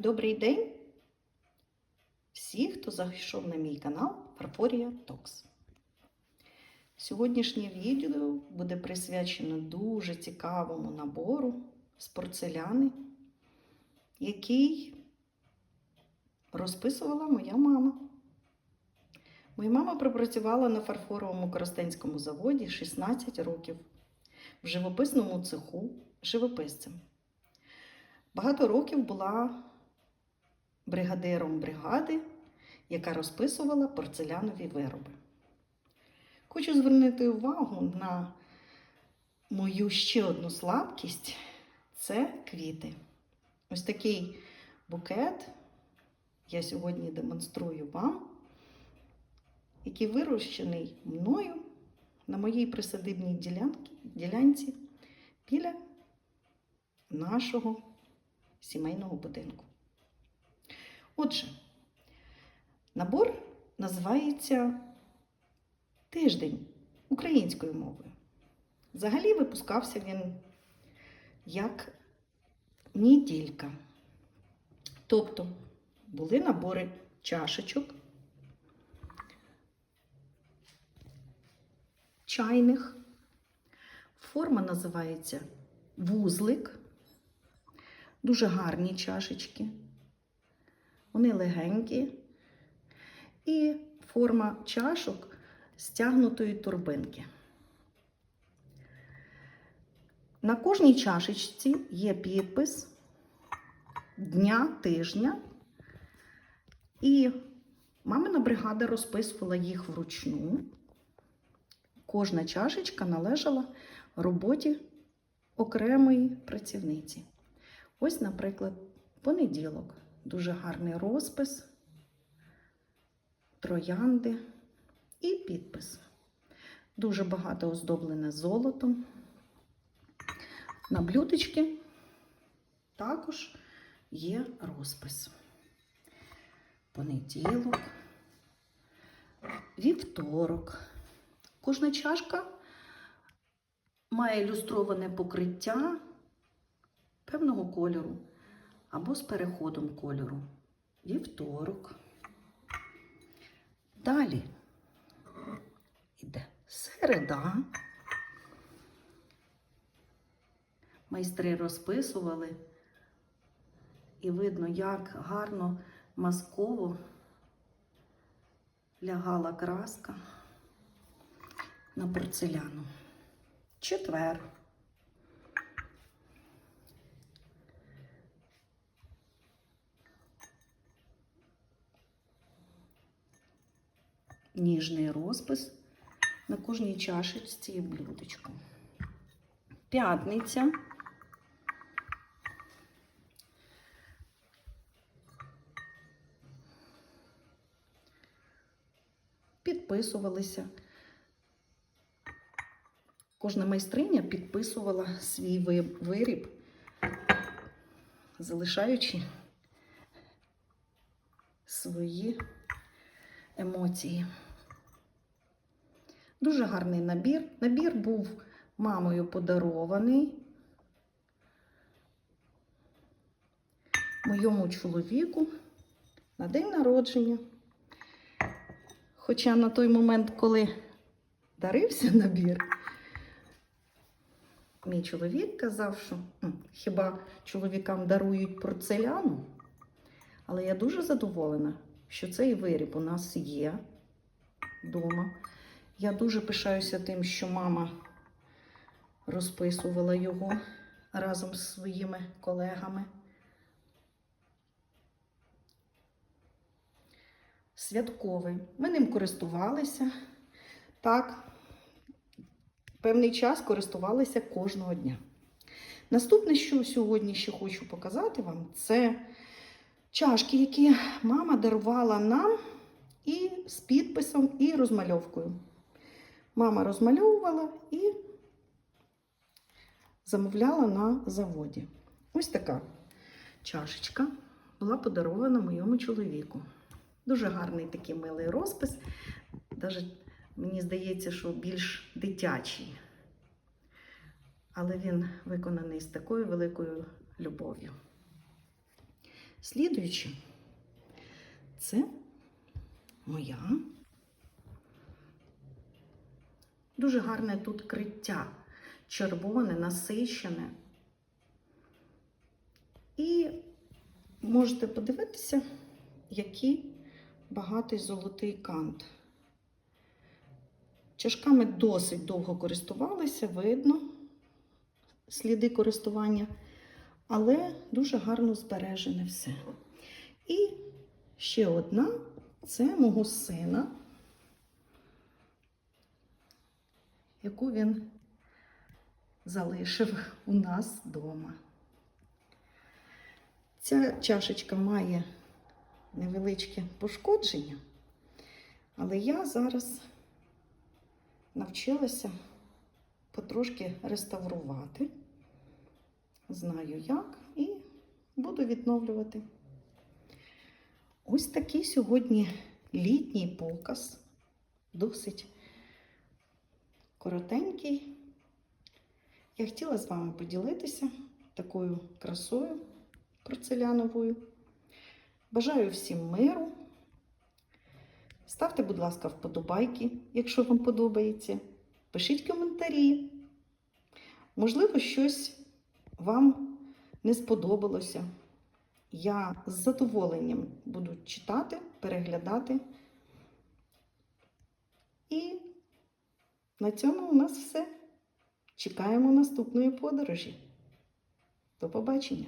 Добрий день! Всі, хто зайшов на мій канал Фарфорія Токс. Сьогоднішнє відео буде присвячено дуже цікавому набору з порцеляни, який розписувала моя мама. Моя мама пропрацювала на фарфоровому коростенському заводі 16 років в живописному цеху живописцем. Багато років була бригадиром бригади, яка розписувала порцелянові вироби. Хочу звернути увагу на мою ще одну слабкість це квіти. Ось такий букет я сьогодні демонструю вам, який вирощений мною на моїй присадибній ділянці, біля нашого сімейного будинку. Отже, набор називається Тиждень українською мовою. Взагалі випускався він як неділька. Тобто були набори чашечок, чайних. Форма називається вузлик. Дуже гарні чашечки. Вони легенькі. І форма чашок стягнутої турбинки. На кожній чашечці є підпис дня, тижня. І мамина бригада розписувала їх вручну. Кожна чашечка належала роботі окремої працівниці. Ось, наприклад, понеділок. Дуже гарний розпис, троянди і підпис. Дуже багато оздоблене золотом. На блюдечки також є розпис. Понеділок, вівторок. Кожна чашка має ілюстроване покриття певного кольору або з переходом кольору. Вівторок. Далі іде середа. Майстри розписували, і видно, як гарно масково лягала краска на порцеляну. Четвер. Ніжний розпис на кожній чашечці і блюдечку. П'ятниця. Підписувалися. Кожна майстриня підписувала свій виріб, залишаючи свої емоції. Дуже гарний набір. Набір був мамою подарований моєму чоловіку на день народження. Хоча на той момент, коли дарився набір, мій чоловік казав, що хіба чоловікам дарують порцеляну? Але я дуже задоволена, що цей виріб у нас є вдома. Я дуже пишаюся тим, що мама розписувала його разом з своїми колегами. Святковий. Ми ним користувалися. Так, певний час користувалися кожного дня. Наступне, що сьогодні ще хочу показати вам, це чашки, які мама дарувала нам і з підписом, і розмальовкою. Мама розмальовувала і замовляла на заводі. Ось така чашечка була подарована моєму чоловіку. Дуже гарний такий милий розпис. Навіть мені здається, що більш дитячий. Але він виконаний з такою великою любов'ю. Слідуючи, це моя. Дуже гарне тут криття. Червоне, насичене. І можете подивитися, який багатий золотий кант. Чашками досить довго користувалися, видно сліди користування, але дуже гарно збережене все. І ще одна це мого сина, яку він залишив у нас вдома. Ця чашечка має невеличке пошкодження, але я зараз навчилася потрошки реставрувати. Знаю як, і буду відновлювати. Ось такий сьогодні літній показ, досить коротенький. Я хотіла з вами поділитися такою красою порцеляновою. Бажаю всім миру. Ставте, будь ласка, вподобайки, якщо вам подобається. Пишіть коментарі. Можливо, щось вам не сподобалося. Я з задоволенням буду читати, переглядати. І на цьому у нас все. Чекаємо наступної подорожі. До побачення!